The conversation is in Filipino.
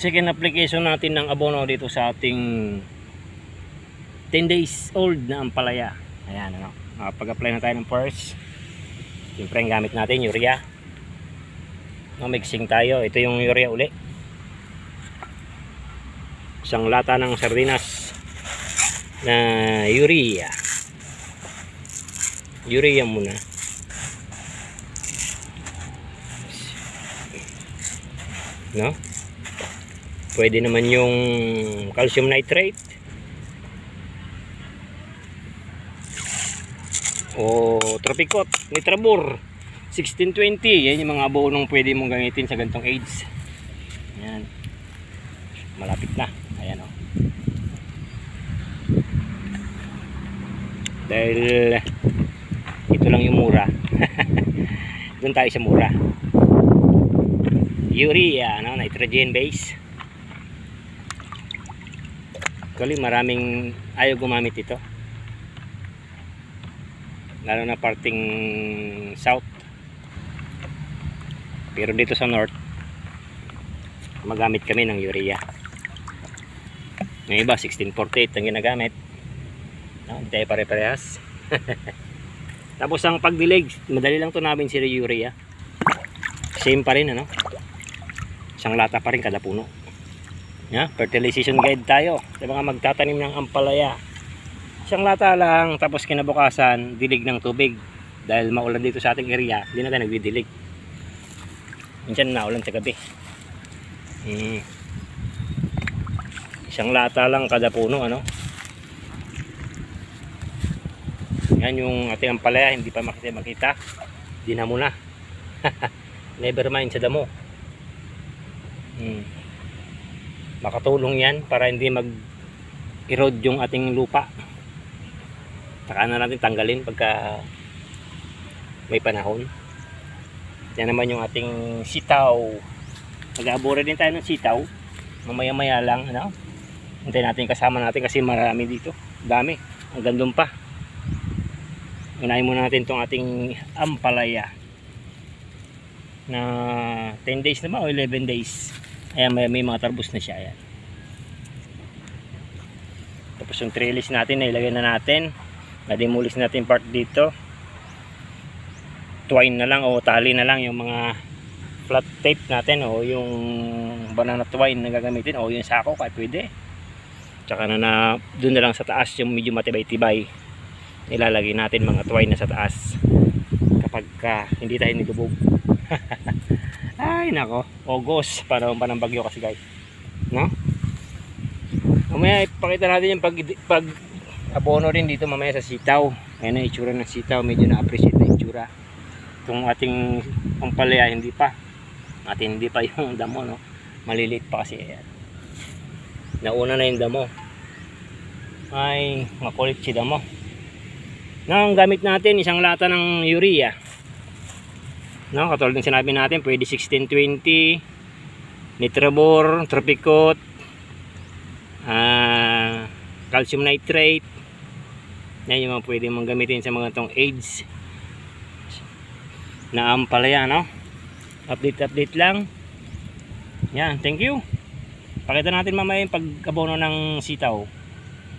second application natin ng abono dito sa ating 10 days old na ampalaya. Ayan, ano. Pag-apply na tayo ng first. Siyempre, ang gamit natin, urea. No, mixing tayo. Ito yung urea uli. Isang lata ng sardinas na urea. Urea muna. No? Pwede naman yung calcium nitrate. O Tropicot, Nitrabur 1620. Yan yung mga abonong pwede mong gamitin sa gantong age. Yan. Malapit na. Ayan o. Dahil ito lang yung mura. Doon tayo sa mura. Urea, no? nitrogen base. Actually, maraming ayaw gumamit ito. Lalo na parting south. Pero dito sa north, magamit kami ng urea. Yung iba, 1648 ang ginagamit. No, hindi tayo pare-parehas. Tapos ang pagdilig, madali lang to namin si urea. Same pa rin, ano? Isang lata pa rin kada puno. Yeah, fertilization guide tayo sa mga magtatanim ng ampalaya. Isang lata lang, tapos kinabukasan, dilig ng tubig. Dahil maulan dito sa ating area, hindi na tayo nagdidilig. Minsan naulan sa gabi. Hmm. Isang lata lang kada puno, ano? Yan yung ating ampalaya, hindi pa makita makita. Di na. Never mind sa damo. Hmm. Makatulong yan para hindi mag erode yung ating lupa. Saka na natin tanggalin pagka may panahon. Yan naman yung ating sitaw. Mag-aabora din tayo ng sitaw. Mamaya maya lang. Ano? Hintayin natin kasama natin kasi marami dito. Dami. Hanggang doon pa. Unahin muna natin itong ating ampalaya na 10 days na ba o 11 days. Ayan, may, may mga tarbos na siya. Ayan. Tapos yung trellis natin, nailagay na natin. Nadimulis natin part dito. Twine na lang o tali na lang yung mga flat tape natin o yung banana twine na gagamitin o yung sako kahit pwede. Tsaka na na doon na lang sa taas yung medyo matibay-tibay. Ilalagay natin mga twine na sa taas kapag ka hindi tayo nilubog. Ay nako, August, panahon pa ng bagyo kasi guys. No? Mamaya ipakita natin yung pag, pag abono rin dito mamaya sa sitaw. Ayan na itsura ng sitaw, medyo na-appreciate na itsura. Itong ating pampalaya, hindi pa. Atin hindi pa yung damo, no? Maliliit pa kasi. Ayan. Nauna na yung damo. Ay, makulit si damo. Na, ang gamit natin, isang lata ng urea. No, katulad ng sinabi natin, pwede 1620, Nitrabor, Tropicot, ah, calcium nitrate. Yan yung mga pwede mong gamitin sa mga tong AIDS na ampalaya, no? Update, update lang. Yan, thank you. Pakita natin mamaya yung pag-abono ng sitaw.